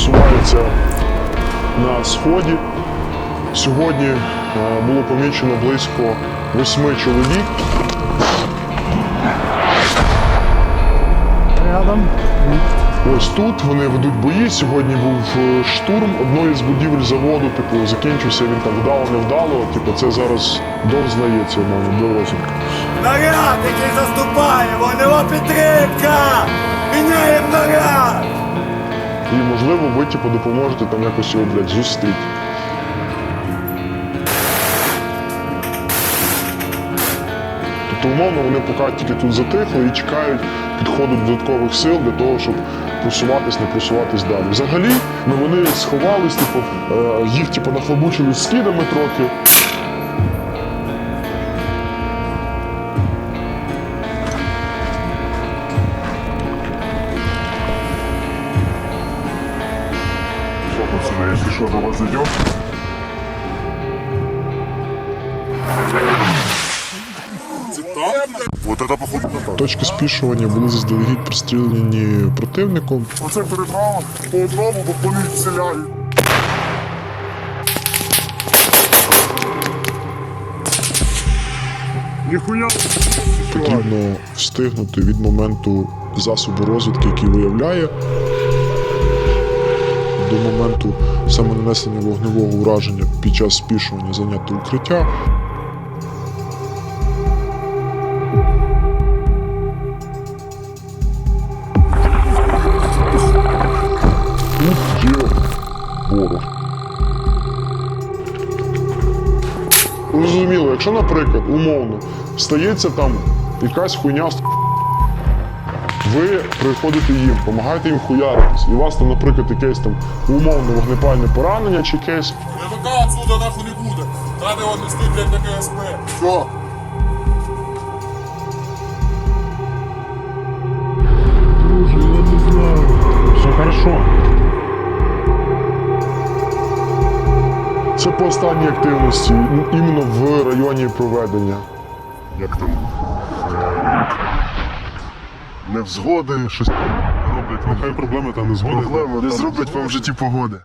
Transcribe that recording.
знаходиться на сході. Сьогодні е, було помічено близько восьми чоловік. Рядом. Ось тут вони ведуть бої. Сьогодні був е, штурм одної з будівель заводу. Типу, закінчився він там вдало, невдало. Типу, це зараз дознається на дорозі. Наряд, який заступає, вогнева підтримка! Можливо, ви типу допоможете там якось його, блядь, зустріти. Тобто, умовно, вони поки тільки тут затихли і чекають підходу додаткових сил для того, щоб просуватись, не просуватись далі. Взагалі, ну вони сховались, типу, е, їх типу, нахлобучили скидами трохи. Если что, до вас зайдем? Вот это походу не так. Точки спішування були заздалегідь простріляні противником. Оце перед вами по одному, бо по них селяють. Ніхуя. Потрібно встигнути від моменту засобу розвідки, який виявляє, до моменту самонанесення вогневого ураження під час спішування зайняти укриття. Тут. Зрозуміло, якщо, наприклад, умовно, стається там якась хуйня, ви приходите їм, допомагаєте їм хуяритись, і у вас там, наприклад, якесь там умовно вогнепальне поранення чи якесь. РВК отсюда нахуй не буде. Треба його нести, блядь, на КСП. Все. Все хорошо. Це по останній активності, іменно в районі проведення. Як там? Невзгоди, щось роблять вам Нехай проблеми та не згоди. проблеми, не зроблять вам в житті погоди.